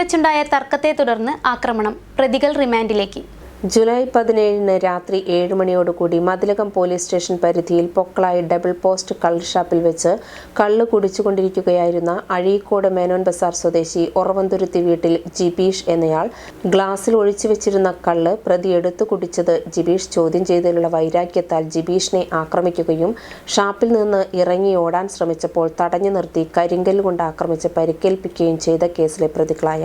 വെച്ചുണ്ടായ തർക്കത്തെ തുടർന്ന് ആക്രമണം പ്രതികൾ റിമാൻഡിലേക്ക് ജൂലൈ പതിനേഴിന് രാത്രി ഏഴ് മണിയോടുകൂടി മതിലകം പോലീസ് സ്റ്റേഷൻ പരിധിയിൽ പൊക്കളായി ഡബിൾ പോസ്റ്റ് കള്ള് ഷാപ്പിൽ വെച്ച് കള്ള് കുടിച്ചുകൊണ്ടിരിക്കുകയായിരുന്ന അഴീക്കോട് മേനോൻ ബസാർ സ്വദേശി ഒറവന്തുരുത്തി വീട്ടിൽ ജിബീഷ് എന്നയാൾ ഗ്ലാസ്സിൽ ഒഴിച്ചു വെച്ചിരുന്ന കള്ള് പ്രതി എടുത്തു കുടിച്ചത് ജിബീഷ് ചോദ്യം ചെയ്തതിലുള്ള വൈരാഗ്യത്താൽ ജിബീഷിനെ ആക്രമിക്കുകയും ഷാപ്പിൽ നിന്ന് ഇറങ്ങി ഓടാൻ ശ്രമിച്ചപ്പോൾ തടഞ്ഞു നിർത്തി കരിങ്കൽ കൊണ്ട് ആക്രമിച്ച് പരിക്കേൽപ്പിക്കുകയും ചെയ്ത കേസിലെ പ്രതികളായ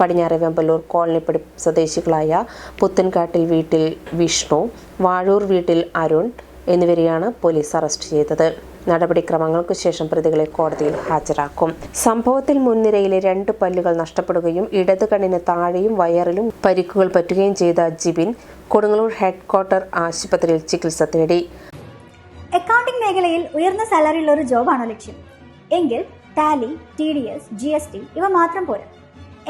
പടിഞ്ഞാറെ വെമ്പലൂർ കോളനിപ്പടി സ്വദേശികളായ പുത്തൻകാട്ടിൽ വീട്ടിൽ വിഷ്ണു വാഴൂർ വീട്ടിൽ അരുൺ എന്നിവരെയാണ് പോലീസ് അറസ്റ്റ് ചെയ്തത്. നടപടിക്രമങ്ങൾക്ക് ശേഷം പ്രതികളെ കോടതിയിൽ ഹാജരാക്കും. സംഭവത്തിൽ മുൻനിരയിലെ രണ്ട് പല്ലുകൾ നഷ്ടപ്പെടുകയും ഇടത് കണ്ണിന് താഴെയും വയറിലും പരിക്കുകൾ പറ്റുകയും ചെയ്ത ജിബിൻ കൊടുങ്ങല്ലൂർ ഹെഡ്ക്വാർട്ടർ ആശുപത്രിയിൽ ചികിത്സ തേടി. അക്കൗണ്ടിംഗ് മേഖലയിൽ ഉയർന്ന സാലറിയുള്ള ഒരു ജോബാണോ ലക്ഷ്യം? എങ്കിൽ Tally T D S G S T ഇവ മാത്രം പോരാ.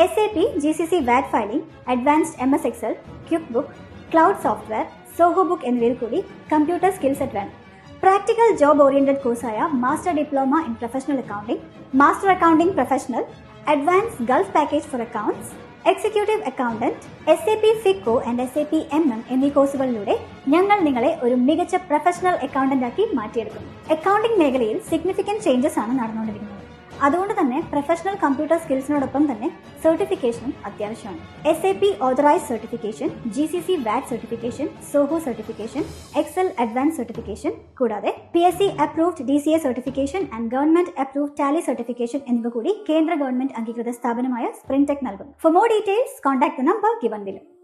S A P G C C VAT filing advanced M S Excel quick book cloud software Zoho book എന്നിവയിൽ കൂടി കമ്പ്യൂട്ടർ സ്കിൽസ് സെറ്റ് വേണം practical job oriented കോഴ്സായ master diploma in professional accounting master accounting professional advance Gulf package for accounts executive accountant S A P FICO and S A P M M എന്നീ കോഴ്സുകളിലൂടെ ഞങ്ങൾ നിങ്ങളെ ഒരു മികച്ച professional accountant ആക്കി മാറ്റിയെടുക്കും. Accounting മേഖലയിൽ significant changes ആണ് നടന്നുകൊണ്ടിരിക്കുന്നത്. അതുകൊണ്ട് തന്നെ പ്രൊഫഷണൽ കമ്പ്യൂട്ടർ സ്കിൽസിനോടൊപ്പം തന്നെ സർട്ടിഫിക്കേഷനും അത്യാവശ്യമാണ്. S A P authorise certification G C C VAT certification Zoho certification Excel advance certification കൂടാതെ P S C approved D C A certification and government approved Tally certification എന്നിവ കൂടി കേന്ദ്ര ഗവൺമെന്റ് അംഗീകൃത സ്ഥാപനമായ Spring നൽകും for more details contact number given below